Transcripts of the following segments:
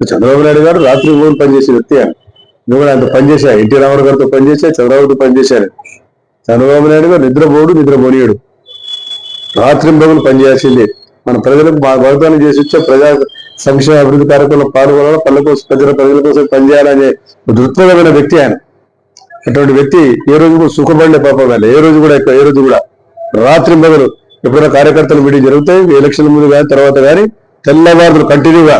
చంద్రబాబు నాయుడు గారు రాత్రి మూడు పనిచేసే వ్యక్తి ఆయన. నువ్వు కూడా అంత పనిచేశా ఎన్టీ రామారావు గారితో పనిచేసా చంద్రబాబుతో పనిచేశాను చంద్రబాబు నాయుడు గారు నిద్రపోడు నిద్రపోనీయుడు. రాత్రి పగులు పనిచేయాల్సిందే మన ప్రజలకు మా వాగ్దానం చేసి వచ్చే ప్రజా సంక్షేమ అభివృద్ధి కార్యక్రమంలో పాల్గొనాలి? పనుల కోసం ప్రజల ప్రజల కోసం పనిచేయాలనే దృక్పథమైన వ్యక్తి ఆయన. అటువంటి వ్యక్తి ఏ రోజు కూడా సుఖపడలే పాపం ఆయన ఏ రోజు కూడా ఎక్కువ- ఏ రోజు కూడా. రాత్రి మొదలు ఎప్పుడైనా కార్యకర్తలు మీటింగ్ జరుగుతాయి ఎలక్షన్ ముందు కానీ తర్వాత కానీ తెల్లవారులు కంటిన్యూగా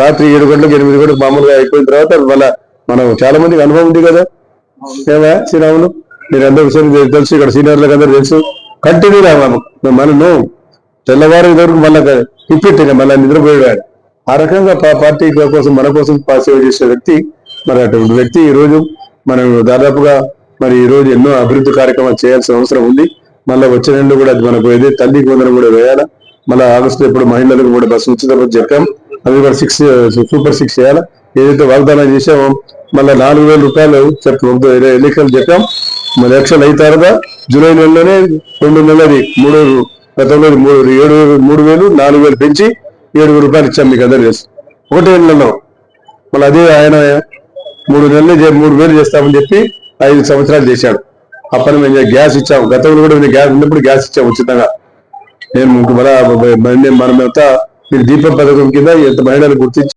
రాత్రి ఏడు గంటలకు ఎనిమిది గంటలకు మామూలుగా అయిపోయిన తర్వాత మళ్ళా మనం చాలా మందికి అనుభవం ఉంది కదా. ఏమా? శ్రీరాములు? మీరు అందరూ విషయం తెలుసు ఇక్కడ సీనియర్లకు అందరూ తెలుసు. కంటిన్యూ మనను తెల్లవారు వరకు మళ్ళా ఇప్పెట్టిన మళ్ళీ నిద్రపోయాడు ఆయన. ఆ రకంగా పార్టీ కోసం మన కోసం సేవ చేసే వ్యక్తి మరి అటువంటి వ్యక్తి ఈ రోజు మనం దాదాపుగా మరి ఈ రోజు ఎన్నో అభివృద్ధి కార్యక్రమాలు చేయాల్సిన అవసరం ఉంది. మళ్ళీ వచ్చే నెలలో కూడా అది మనకు ఏదైతే తల్లికి వందనం కూడా వేయాలా? మళ్ళీ ఆగస్టు ఇప్పుడు మహిళలకు కూడా బస్సు ఉచిత చెప్పాం అది కూడా సిక్స్ సూపర్ సిక్స్ చేయాలా ఏదైతే వాగ్దానం చేసామో మళ్ళీ నాలుగు వేల రూపాయలు చెప్పు ఎన్నికలు చెప్పాం మరి ఎలక్షన్ అయిన తర్వాత జూలై నెలలోనే రెండు నెలది మూడు గతంలో మూడు ఏడు వేలు- మూడు వేలు నాలుగు వేలు పెంచి ఏడు వేల రూపాయలు ఇచ్చాం మీకు అందరు తెలుసు ఒకటే నెలలో మళ్ళీ అదే ఆయన మూడు నెలలు మూడు వేలు చేస్తామని చెప్పి ఐదు సంవత్సరాలు చేశాడు ఆ మేము గ్యాస్ ఇచ్చాం గతంలో కూడా మేము గ్యాస్ ఉన్నప్పుడు గ్యాస్ ఇచ్చాం ఉచితంగా నేను మన మనమంతా మీరు దీపం పథకం కింద ఎంత మహిళలు గుర్తించి